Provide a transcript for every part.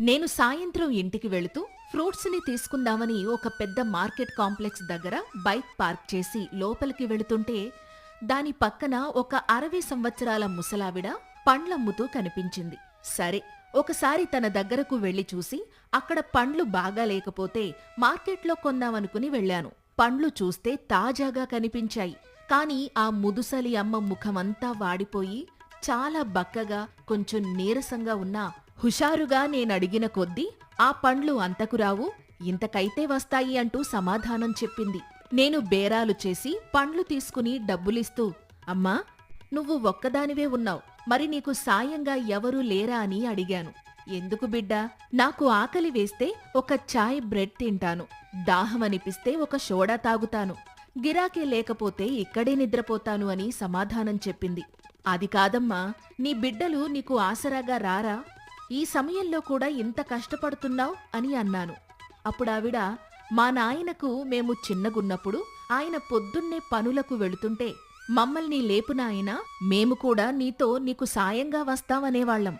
నేను సాయంత్రం ఇంటికి వెళుతూ ఫ్రూట్స్ని తీసుకుందామని ఒక పెద్ద మార్కెట్ కాంప్లెక్స్ దగ్గర బైక్ పార్క్ చేసి లోపలికి వెళుతుంటే దాని పక్కన ఒక అరవై సంవత్సరాల ముసలావిడ పండ్లమ్ముతూ కనిపించింది. సరే ఒకసారి తన దగ్గరకు వెళ్ళి చూసి అక్కడ పండ్లు బాగా లేకపోతే మార్కెట్లో కొందామనుకుని వెళ్ళాను. పండ్లు చూస్తే తాజాగా కనిపించాయి. కాని ఆ ముదుసలి అమ్మ ముఖమంతా వాడిపోయి చాలా బక్కగా కొంచెం నీరసంగా ఉన్నా హుషారుగా నేనడిగిన కొద్దీ ఆ పండ్లు అంతకురావు ఇంతకైతే వస్తాయి అంటూ సమాధానం చెప్పింది. నేను బేరాలు చేసి పండ్లు తీసుకుని డబ్బులిస్తూ అమ్మా నువ్వు ఒక్కదానివే ఉన్నావు మరి నీకు సాయంగా ఎవరూ లేరా అని అడిగాను. ఎందుకు బిడ్డా నాకు ఆకలి వేస్తే ఒక చాయ్ బ్రెడ్ తింటాను దాహమనిపిస్తే ఒక సోడా తాగుతాను గిరాకీ లేకపోతే ఇక్కడే నిద్రపోతాను అని సమాధానం చెప్పింది. అది కాదమ్మా నీ బిడ్డలు నీకు ఆసరాగా రారా ఈ సమయంలో కూడా ఇంత కష్టపడుతున్నావు? అని అన్నాను. అప్పుడావిడ మా నాయనకు మేము చిన్నగున్నప్పుడు ఆయన పొద్దున్నే పనులకు వెళుతుంటే మమ్మల్ని లేపునాయన మేము కూడా నీతో నీకు సాయంగా వస్తామనేవాళ్ళం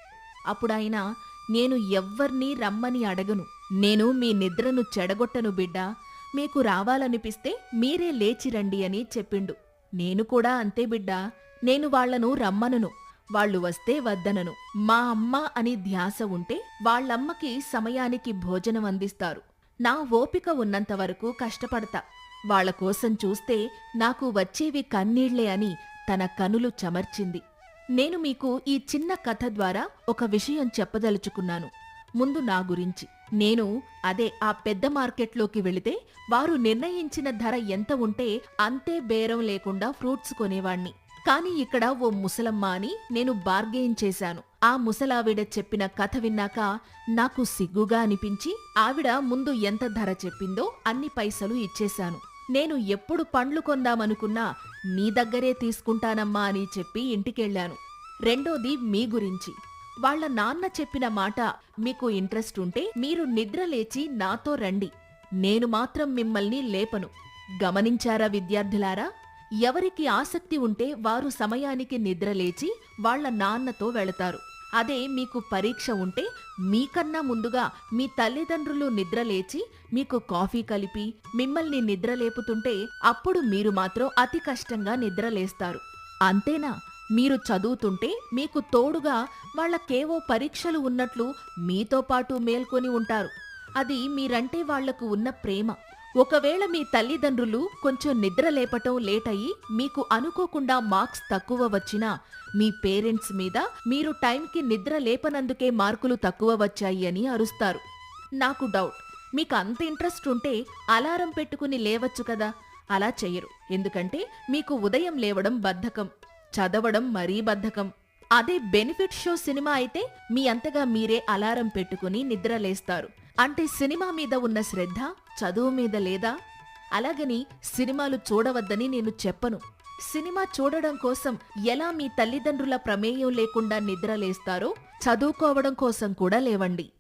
అప్పుడాయన నేను ఎవ్వర్నీ రమ్మని అడగను. నేను మీ నిద్రను చెడగొట్టను బిడ్డా మీకు రావాలనిపిస్తే మీరే లేచిరండి అని చెప్పిండు. నేను కూడా అంతే బిడ్డా నేను వాళ్ళను రమ్మనును. వాళ్ళు వస్తే వద్దనను. మా అమ్మ అని ధ్యాస ఉంటే వాళ్ళమ్మకి సమయానికి భోజనం అందిస్తారు. నా ఓపిక ఉన్నంత వరకు కష్టపడతా. వాళ్ళ కోసం చూస్తే నాకు వచ్చేవి కన్నీళ్ళే అని తన కనులు చమర్చింది. నేను మీకు ఈ చిన్న కథ ద్వారా ఒక విషయం చెప్పదలుచుకున్నాను. ముందు నా గురించి. నేను అదే ఆ పెద్ద మార్కెట్లోకి వెళితే వారు నిర్ణయించిన ధర ఎంత ఉంటే అంతే బేరం లేకుండా ఫ్రూట్స్ కొనేవాణ్ణి. కాని ఇక్కడ ఓ ముసలమ్మ అని నేను బార్గెయిన్ చేశాను. ఆ ముసలావిడ చెప్పిన కథ విన్నాక నాకు సిగ్గుగా అనిపించి ఆవిడ ముందు ఎంత ధర చెప్పిందో అన్ని పైసలు ఇచ్చేశాను. నేను ఎప్పుడు పండ్లు కొందామనుకున్నా నీ దగ్గరే తీసుకుంటానమ్మా అని చెప్పి ఇంటికెళ్ళాను. రెండోది మీ గురించి. వాళ్ళ నాన్న చెప్పిన మాట మీకు ఇంట్రెస్ట్ ఉంటే మీరు నిద్ర లేచి నాతో రండి. నేను మాత్రం మిమ్మల్ని లేపను. గమనించారా విద్యార్థులారా? ఎవరికి ఆసక్తి ఉంటే వారు సమయానికి నిద్రలేచి వాళ్ళ నాన్నతో వెళతారు. అదే మీకు పరీక్ష ఉంటే మీకన్నా ముందుగా మీ తల్లిదండ్రులు నిద్రలేచి మీకు కాఫీ కలిపి మిమ్మల్ని నిద్రలేపుతుంటే అప్పుడు మీరు మాత్రం అతి కష్టంగా నిద్రలేస్తారు అంతేనా? మీరు చదువుతుంటే మీకు తోడుగా వాళ్ళకేవో పరీక్షలు ఉన్నట్లు మీతో పాటు మేల్కొని ఉంటారు. అది మీరంటే వాళ్ళకు ఉన్న ప్రేమ. ఒకవేళ మీ తల్లిదండ్రులు కొంచెం నిద్ర లేపటం లేట్ అయ్యి మీకు అనుకోకుండా మార్క్స్ తక్కువ వచ్చినా మీ పేరెంట్స్ మీద మీరు టైంకి నిద్ర లేపనందుకే మార్కులు తక్కువ వచ్చాయి అని అరుస్తారు. నాకు డౌట్. మీకు అంత ఇంట్రెస్ట్ ఉంటే అలారం పెట్టుకుని లేవచ్చు కదా? అలా చెయ్యరు. ఎందుకంటే మీకు ఉదయం లేవడం బద్ధకం చదవడం మరీ బద్ధకం. అదే బెనిఫిట్ షో సినిమా అయితే మీ అంతగా మీరే అలారం పెట్టుకుని నిద్రలేస్తారు అంటే సినిమా మీద ఉన్న శ్రద్ధ చదువు మీద లేదా? అలాగని సినిమాలు చూడవద్దని నేను చెప్పను. సినిమా చూడడం కోసం ఎలా మీ తల్లిదండ్రుల ప్రమేయం లేకుండా నిద్రలేస్తారో చదువుకోవడం కోసం కూడా లేవండి.